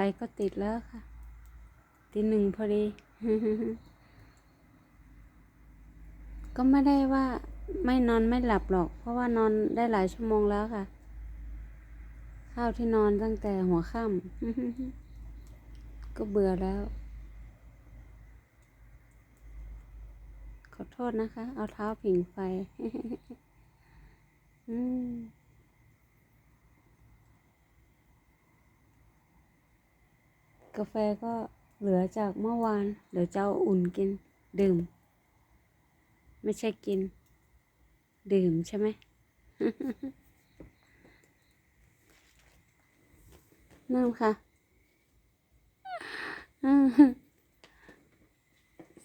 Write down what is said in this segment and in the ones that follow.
ไปก็ติดแล้วค่ะตีหนึ่งพอดี ก็ไม่ได้ว่าไม่นอนไม่หลับหรอก เพราะว่านอนได้หลายชั่วโมงแล้วค่ะ ข้าวที่นอนตั้งแต่หัวค่ำก็เบื่อแล้ว ขอโทษนะคะ เอาเท้าผิงไฟ อืม กาแฟก็เหลือจากเมื่อวานเดี๋ยวจะเอาอุ่นกินดื่ม ไม่ใช่กิน ดื่มใช่ไหมนั่นค่ะ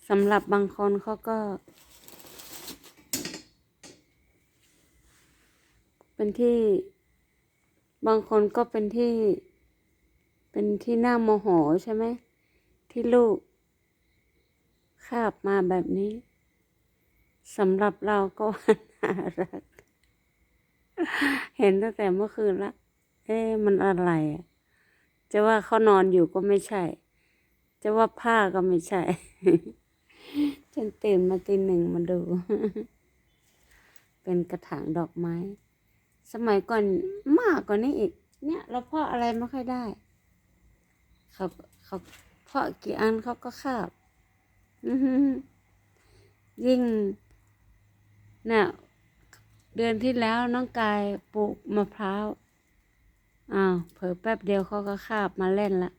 สำหรับบางคนเขาก็ เป็นที่ บางคนก็เป็นที่ เป็นที่น่าโมโหใช่ไหม ที่ลูกคาบมาแบบนี้สำหรับเราก็น่ารัก เห็นตั้งแต่เมื่อคืนละ เอ๊ะมันอะไรอะจะว่าเขานอนอยู่ก็ไม่ใช่ จะว่าผ้าก็ไม่ใช่ ฉันตื่นมาตีหนึ่งมาดู เป็นกระถางดอกไม้ สมัยก่อนมากกว่านี้อีก เนี่ย เราพาะอะไรไม่ค่อยได้ เขาเขาเพาะกี่อันเขาก็คาบยิ่งเนี่ยเดือนที่แล้วน้องกายปลูกมะพร้าวอ้าวเผลอแป๊บเดียวเขาก็คาบมาเล่นละ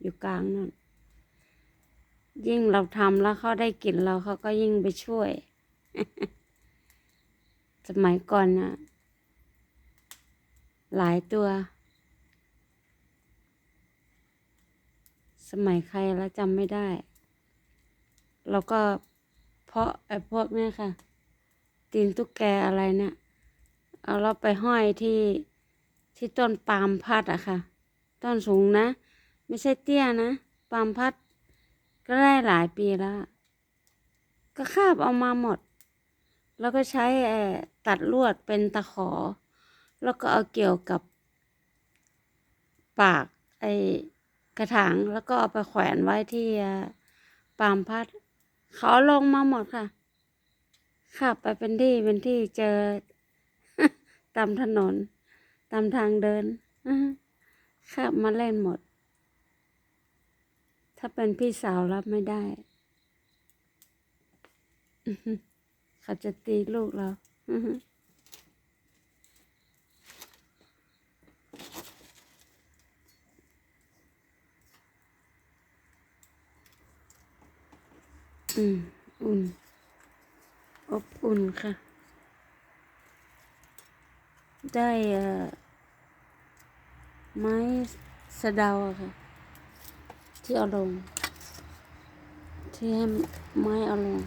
อยู่กลางนั่นยิ่งเราทำแล้วเขาได้กลิ่นเราเขาก็ยิ่งไปช่วย สมัยก่อนน่ะ หลายตัว สมัยใครแล้วจำไม่ได้ แล้วก็เพราะไอ้พวกเนี้ยค่ะ ตีนตุ๊กแกอะไรเนี่ย เอาเราไปห้อยที่ที่ต้นปาล์มพัดอะค่ะ ต้นสูงนะ ไม่ใช่เตี้ยนะ ปาล์มพัด ก็ได้หลายปีแล้วอะก็คาบเอามาหมด แล้วก็ใช้เอ่อตัดลวดเป็นตะขอ แล้วก็เอาเกี่ยวกับปากไอ กระถางแล้วก็เอาไปแขวนไว้ที่ปามพัดเขาลงมาหมดค่ะ ขับไปเป็นที่เป็นที่เจอตามถนน ตามทางเดินขับมาเล่นหมด ถ้าเป็นพี่สาวรับไม่ได้ เขาจะตีลูกเรา อืม อุ่น อบอุ่นค่ะ ได้ไม้สะเดาวค่ะ ที่เอาลง ที่ให้ไม้เอาลง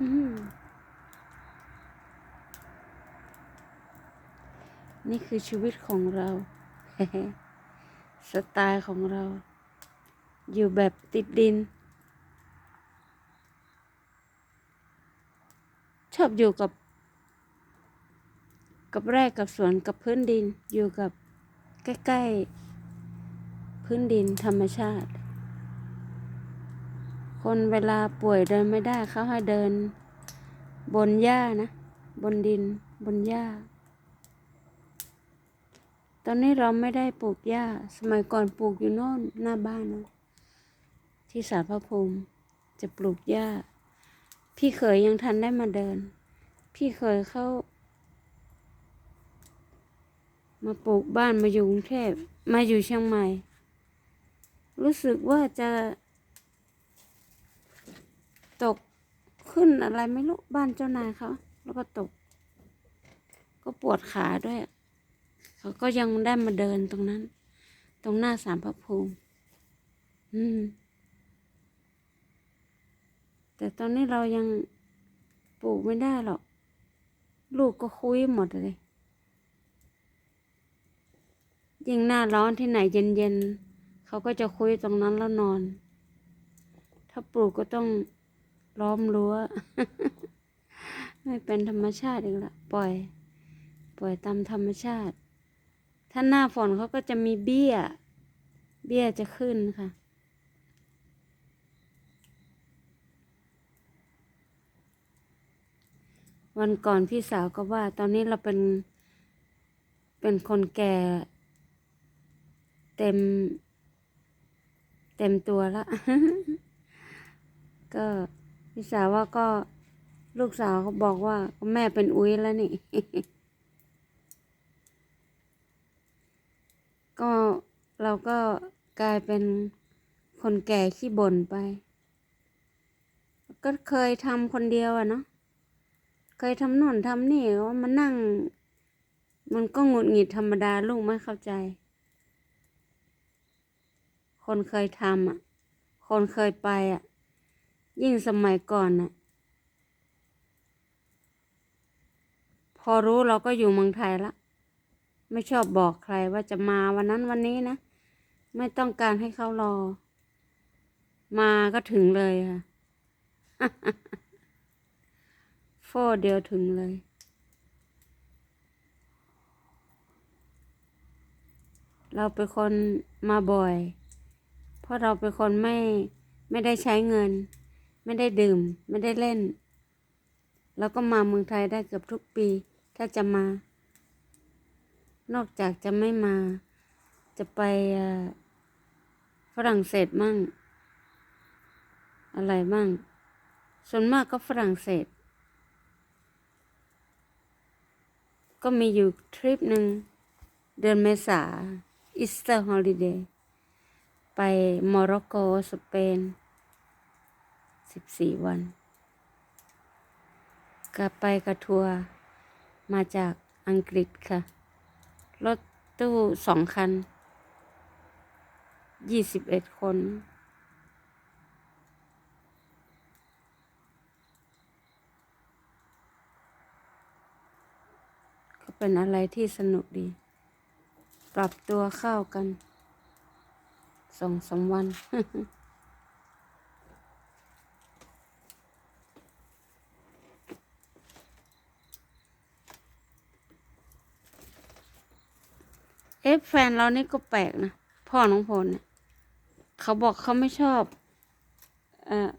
อืม นี่คือชีวิตของเรา สไตล์ของเรา อยู่แบบติดดิน ชอบอยู่กับ กับแร่กับสวนกับพื้นดิน อยู่กับใกล้ๆ พื้นดินธรรมชาติ คนเวลาป่วยเดินไม่ได้เขาให้เดิน บนหญ้านะ บนดินบนหญ้า ตอนนี้เราไม่ได้ปลูกหญ้า สมัยก่อนปลูกอยู่โน่นหน้าบ้านนะที่สาพระภูมิจะปลูกหญ้า พี่เคยยังทันได้มาเดิน พี่เคยเข้ามาปลูกบ้านมาอยู่กรุงเทพมาอยู่เชียงใหม่ รู้สึกว่าจะตกขึ้นอะไรไม่รู้บ้านเจ้านายเขาแล้วก็ตก ก็ปวดขาด้วย เขาก็ยังได้มาเดินตรงนั้น ตรงหน้าสารพระภูมิ อืม แต่ตอนนี้เรายังปลูกไม่ได้หรอก ลูกก็คุยหมดเลย ยิ่งหน้าร้อนที่ไหนเย็นๆเขาก็จะคุยตรงนั้นแล้วนอน ถ้าปลูกก็ต้องล้อมรั้ว ไม่เป็นธรรมชาติอีกละปล่อย ปล่อยตามธรรมชาติ ถ้าหน้าฝนเขาก็จะมีเบี้ย เบี้ยจะขึ้นค่ะ วันก่อนพี่สาวก็ว่า ตอนนี้เราเป็น เป็นคนแก่ เต็ม เต็มตัวละ ก็พี่สาวว่าก็ลูกสาวเขาบอกว่าแม่เป็นอุ้ยแล้วนี่ ก็เราก็กลายเป็นคนแก่ขี้บ่นไป ก็เคยทำคนเดียวอะเนาะ เคยทำน่นทำนี่ว่ามานั่ง มันก็หงุดหงิดธรรมดาลูกไม่เข้าใจ คนเคยทำอะคนเคยไปอะยิ่งสมัยก่อนอะพอรู้เราก็อยู่เมืองไทยละ ไม่ชอบบอกใครว่าจะมาวันนั้นวันนี้นะ ไม่ต้องการให้เขารอ มาก็ถึงเลยค่ะโฟเดียวถึงเลย เราเป็นคนมาบ่อย เพราะเราเป็นคนไม่ไม่ได้ใช้เงิน ไม่ได้ดื่ม ไม่ได้เล่น แล้วก็มาเมืองไทยได้เกือบทุกปี ถ้าจะมา นอกจากจะไม่มา จะไปฝรั่งเศสมั่ง อะไรมั่ง ส่วนมากก็ฝรั่งเศส ก็มีอยู่ทริปหนึ่ง เดือนเมษาอีสเตอร์ฮอลิเดย์ไปโมร็อกโกสเปนสิบสี่วันกลับไปกับทัวร์มาจากอังกฤษค่ะ รถตู้สองคัน ยี่สิบเอ็ดคน ก็เป็นอะไรที่สนุกดี ปรับตัวเข้ากันสองสามวัน แฟนเรานี่ก็แปลกนะ พ่อน้องพลเนี่ยเขาบอกเขาไม่ชอบเออ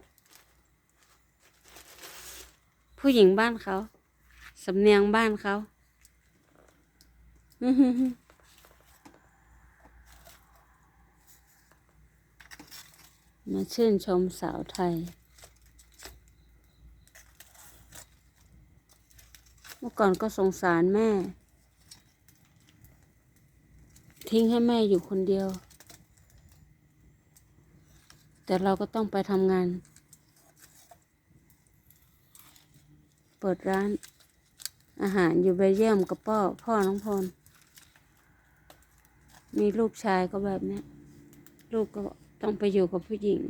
ผู้หญิงบ้านเขาสำเนียงบ้านเขามาชื่นชมสาวไทย เมื่อก่อนก็สงสารแม่ ทิ้งให้แม่อยู่คนเดียว แต่เราก็ต้องไปทำงาน เปิดร้าน อาหารอยู่เบลเยี่ยมกับพ่อพ่อน้องพลมีลูกชายก็แบบนี้ลูกก็ต้องไปอยู่กับผู้หญิง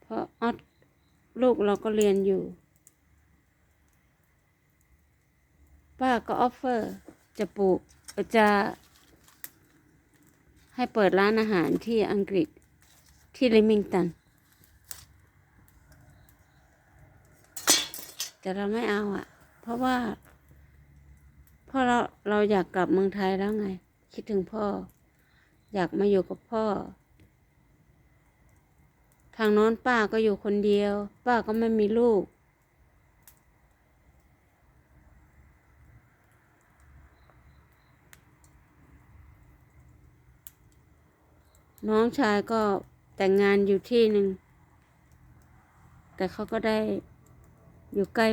เพราะออดลูกเราก็เรียนอยู่ ป้าก็ออฟเฟอร์จะปลูก จะให้เปิดร้านอาหารที่อังกฤษที่ลิมิงตัน แต่เราไม่เอาอะ่ะ เพราะว่าเพราะเราเราอยากกลับเมืองไทยแล้วไง คิดถึงพ่อ อยากมาอยู่กับพ่อ ทางโน้นป้าก็อยู่คนเดียว ป้าก็ไม่มีลูก น้องชายก็แต่งงานอยู่ที่หนึ่ง แต่เขาก็ได้อยู่ใกล้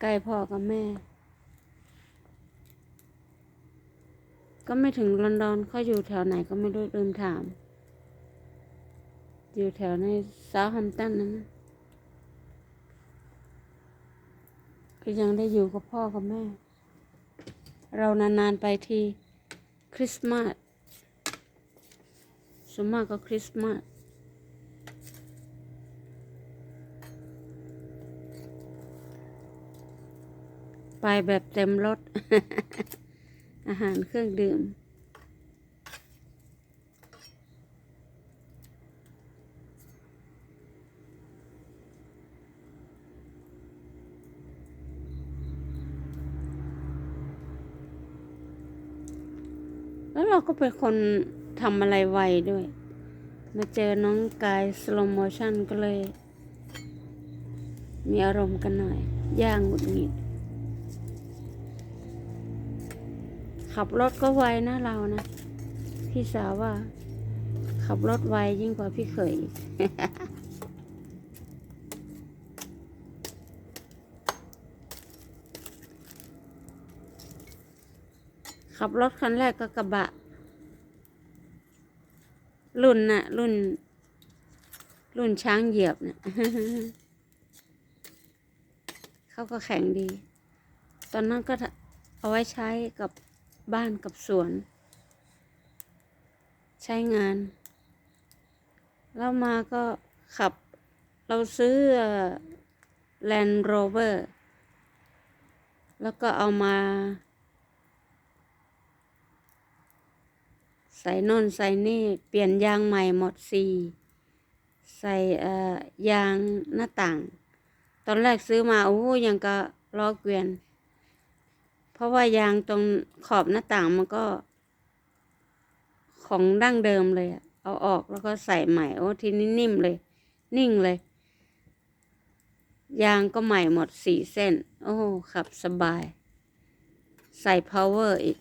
ใกล้พ่อกับแม่ ก็ไม่ถึงลอนดอนเขาอยู่แถวไหนก็ไม่รู้ลืมถาม อยู่แถวในซาฮัมตันนั้นก็ยังได้อยู่กับพ่อกับแม่ เรานานๆไปทีคริสต์มาส ส่วนมากก็คริสต์มาสไปแบบเต็มรถ อาหารเครื่องดื่ม แล้วเราก็เป็นคน ทำอะไรไวด้วย มาเจอน้องกายสโลโมชันก็เลย มีอารมณ์กันหน่อย ย่างหงุดหงิด ขับรถก็ไวนะเรานะ พี่สาวว่า ขับรถไวยิ่งกว่าพี่เขยขับรถคันแรกก็กระบะ รุ่นน่ะ รุ่น รุ่นช้างเหยียบน่ะเขาก็แข็งดี ตอนนั้นก็เอาไว้ใช้กับบ้านกับสวน ใช้งาน แล้วมาก็ขับ เราซื้อแลนด์โรเวอร์แล้วก็เอามา ใส่โน่นใส่นี่เปลี่ยนยางใหม่หมดสี่ใส่เอ่อยางหน้าต่าง ตอนแรกซื้อมาโอ้ยังก็ล้อเกวียน เพราะว่ายางตรงขอบหน้าต่างมันก็ ของดั้งเดิมเลยเอาออกแล้วก็ใส่ใหม่โอ้ทีนี้นิ่มเลย นิ่งเลย ยางก็ใหม่หมดสี่เส้น โอ้ขับสบาย ใส่ power อีก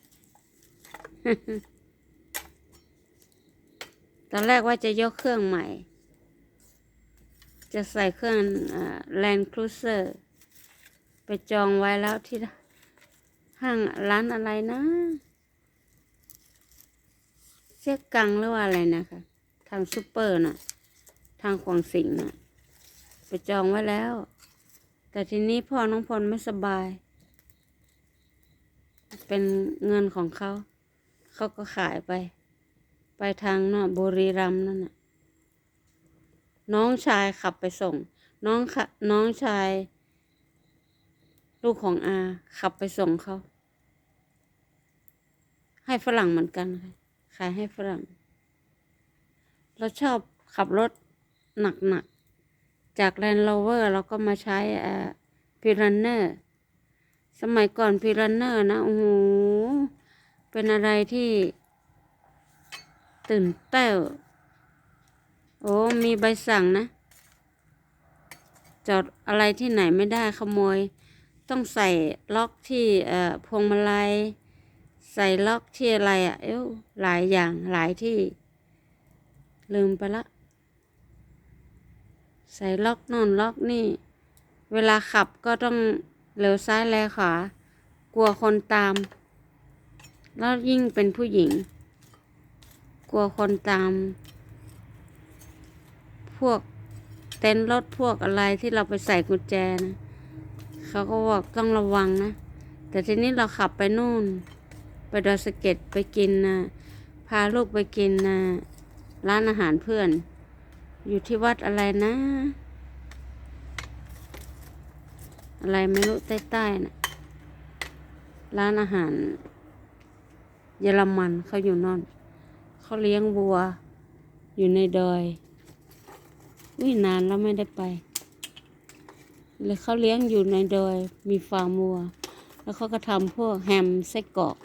ตอนแรกว่าจะยกเครื่องใหม่ จะใส่เครื่องแลนด์ครูเซอร์ไปจองไว้แล้วที่ห้างร้านอะไรนะเสียกังหรือว่าอะไรนะคะ ทางซูเปอร์น่ะ ทางขวางสิงห์น่ะ ไปจองไว้แล้ว แต่ทีนี้พ่อน้องพลไม่สบาย เป็นเงินของเขา เขาก็ขายไป ทางเนาะบุรีรัมย์นั่นน่ะน้องชายขับไปส่ง น้องขะน้องชาย ลูกของอา ขับไปส่งเขาให้ฝรั่งเหมือนกันค่ะขายให้ฝรั่ง เราชอบขับรถหนักๆ จาก Land Rover เราก็มาใช้อ่อพิรันเนอร์ สมัยก่อนพิรันเนอร์นะ โอ้โห เป็นอะไรที่ ตื่นเต้นโอ้มีใบสั่งนะ จอดอะไรที่ไหนไม่ได้ขโมย ต้องใส่ล็อกที่เอ่อพวงมาลัย ใส่ล็อกที่อะไรอะ่ะ เอ้วหลายอย่างหลายที่ ลืมไปละ ใส่ล็อกน่นล็อกนี่ เวลาขับก็ต้องเลี้ยวซ้ายแลขวากลัวคนตาม แล้วยิ่งเป็นผู้หญิง กลัวคนตาม พวกเต็นท์รถพวกอะไรที่เราไปใส่กุญแจนะเขาก็บอกต้องระวังนะ แต่ทีนี้เราขับไปนู่น ไปดอยสะเก็ดไปกินนะพาลูกไปกินนะร้านอาหารเพื่อน อยู่ที่วัดอะไรนะ อะไรไม่รู้ใต้ๆนะร้านอาหาร เยอรมันเขาอยู่นอน เขาเลี้ยงวัว อยู่ในดอยวินานแล้วไม่ได้ไปเลยเขาเลี้ยงอยู่ในดอยมีฟาร์มวัว แล้วเขาก็ทำพวกแฮมไส้กรอก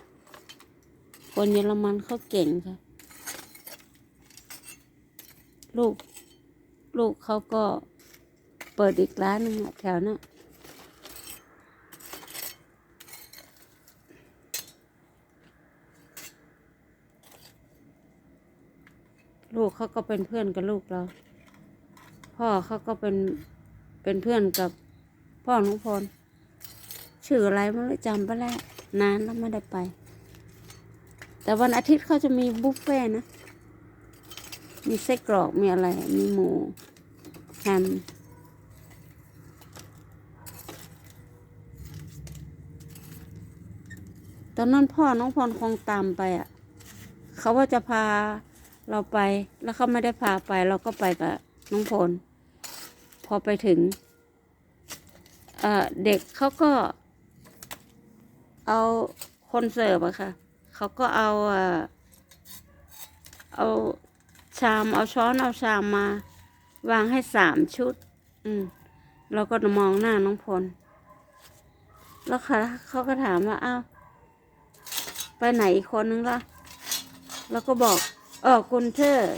คนเยอรมันเขาเก่งค่ะ ลูก ลูกเขาก็เปิดอีกร้านหนึงแถวนั้น เขาก็เป็นเพื่อนกับลูกเรา พ่อเขาก็เป็นเป็นเพื่อนกับพ่อหนุพลชื่ออะไรไม่รู้จำไปแล้วนานแล้วไม่ได้ไป แต่วันอาทิตย์เขาจะมีบุฟเฟ่นะ มีไส้กรอกมีอะไร มีหมูแฮมตอนนั้นพ่อน้องพรคงตามไปอะ เขาว่าจะพา เราไปแล้วเขาไม่ได้พาไป เราก็ไปกับน้องพล พอไปถึงเเด็กเขาก็ เอาคนเสิร์ฟอะค่ะเขาก็เอาเอ่อเอาชามเอาช้อนเอาชามมา วางให้สามชุด อืมเราก็มองหน้าน้องพล แล้วค่ะเขาก็ถามว่าอ้าวไปไหนอีกคนนึงล่ะ แล้วก็บอก เออกุนเทอร์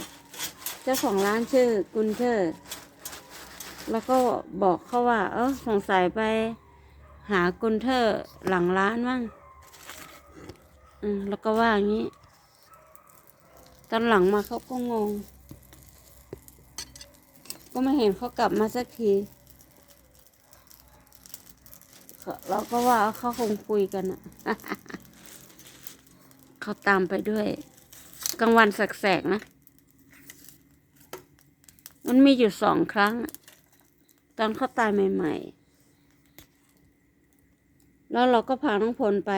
เจ้าของร้านชื่อกุนเทอร์ แล้วก็บอกเขาว่า เออสงสัยไปหากุนเทอร์หลังร้านมั่งอืมแล้วก็ว่าอย่างนี้ ตอนหลังมาเขาก็งง ก็ไม่เห็นเขากลับมาสักทีเราก็ว่าเขาคงคุยกันอะเขาตามไปด้วย กลางวันแสกๆนะ มันมีอยู่สองครั้ง ตอนเขาตายใหม่ ๆ แล้วเราก็พาน้องพลไป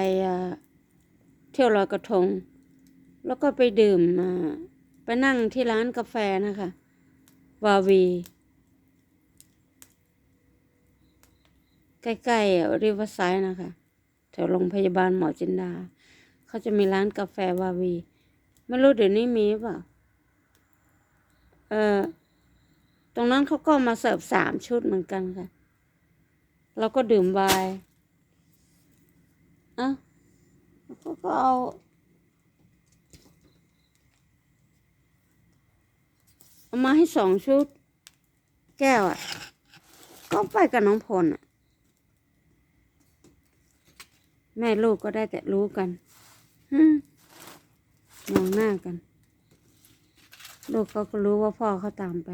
เที่ยวลอยกระทง แล้วก็ไปดื่มไปนั่งที่ร้านกาแฟนะคะ วาวี ใกล้ๆริเวอร์ไซด์นะคะ แถวโรงพยาบาลหมอจินดา เขาจะมีร้านกาแฟวาวี ไม่รู้เดี๋ยวนี้มีเปล่าเออตรงนั้นเขาก็มาเสิร์ฟสามชุดเหมือนกันค่ะ เราก็ดื่มไวน์อะเขาก็เอาเอามาให้สองชุด แก้วอะ ก็ไปกับน้องพลอะ แม่ลูกก็ได้แต่รู้กันฮึม มองหน้ากัน ลูกเขาก็รู้ว่าพ่อเขาตามไป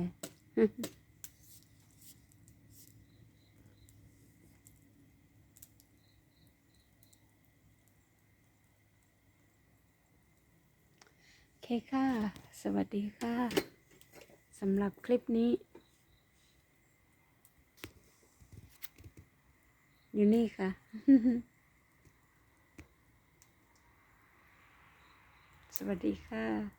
เคค่ะ สวัสดีค่ะสำหรับคลิปนี้ อยู่นี่ค่ะ สวัสดีค่ะ